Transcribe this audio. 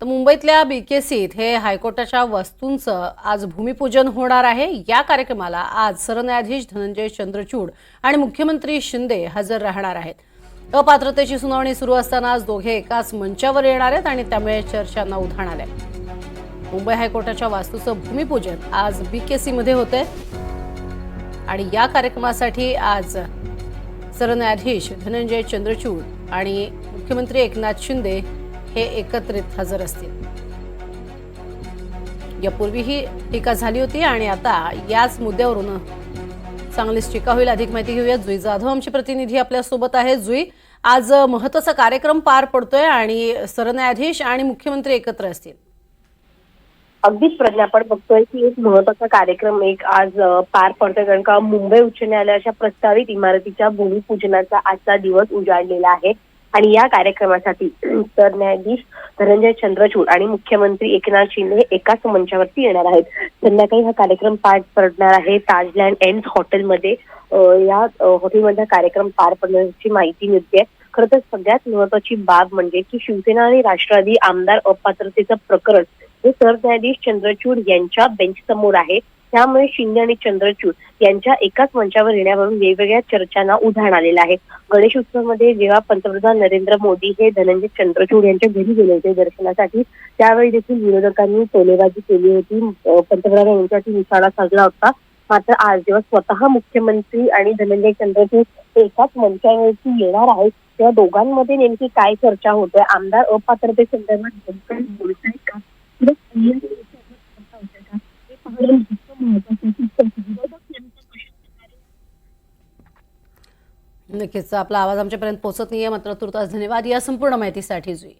तर मुंबईतल्या बीकेसीत हे हायकोर्टाच्या वस्तूंचं आज भूमिपूजन होणार आहे. या कार्यक्रमाला आज सरन्यायाधीश धनंजय चंद्रचूड आणि मुख्यमंत्री शिंदे हजर राहणार आहेत. अपात्रतेची सुनावणी सुरू असताना आज दोघे एकाच मंचावर येणार आहेत आणि त्यामुळे चर्चांना उधाण आलंय. मुंबई हायकोर्टाच्या वास्तूचं भूमिपूजन आज बीकेसीमध्ये होतंय. आणि या कार्यक्रमासाठी आज सरन्यायाधीश धनंजय चंद्रचूड आणि मुख्यमंत्री एकनाथ शिंदे हे एकत्रित हजर असतील. यापूर्वी ही टीका झाली होती आणि आता याच मुद्द्यावरून चांगलीच टीका होईल अधिक माहिती घेऊया जुई जाधव आमची प्रतिनिधी आपल्यासोबत आहे जुई आज महत्त्वाचा कार्यक्रम पार पडतोय आणि सरन्यायाधीश आणि मुख्यमंत्री एकत्र असतील. अगदीच प्रज्ञा आपण बघतोय की एक महत्त्वाचा कार्यक्रम एक आज पार पडतोय. कारण का मुंबई उच्च न्यायालयाच्या प्रस्तावित इमारतीच्या भूमिपूजनाचा आजचा दिवस उजाडलेला आहे. आणि या कार्यक्रमासाठी सरन्यायाधीश धनंजय चंद्रचूड आणि मुख्यमंत्री एकनाथ शिंदे हे एकाच मंचावरती येणार आहेत. संध्याकाळी हा कार्यक्रम पार पडणार आहे. ताजलँड एंड हॉटेलमध्ये या हॉटेलमध्ये कार्यक्रम पार पडण्याची माहिती मिळते. खरं तर सगळ्यात महत्वाची बाब म्हणजे की शिवसेना आणि राष्ट्रवादी आमदार अपात्रतेचं प्रकरण हे सरन्यायाधीश चंद्रचूड यांच्या बेंच समोर आहे. त्यामुळे शिंदे आणि चंद्रचूड यांच्या एकाच मंचावर येण्यावरून वेगवेगळ्या चर्चांना उधाण आलेलं आहे. गणेश उत्सवामध्ये जेव्हा पंतप्रधान नरेंद्र मोदी हे धनंजय चंद्रचूड यांच्या घरी गेले होते दर्शनासाठी त्यावेळी देखील विरोधकांनी टोलेबाजी केली होती. पंतप्रधान यांच्यासाठी निशाणा साजला होता. मात्र आज जेव्हा स्वतः मुख्यमंत्री आणि धनंजय चंद्रचूड एकाच मंचावरती येणार आहेत तेव्हा दोघांमध्ये नेमकी काय चर्चा होते? आमदार अपात्रते संदर्भात बोलताय का किंवा क्रिया करता होत्या का? हे पाहणं इतकं महत्त्वाचं आहे की विरोधक नेमकं कशा प्रकारे नक्कीच आपला आवाज आमच्यापर्यंत पोहोचत आहे मात्र तुर्तास धन्यवाद. या संपूर्ण माहितीसाठी जुई.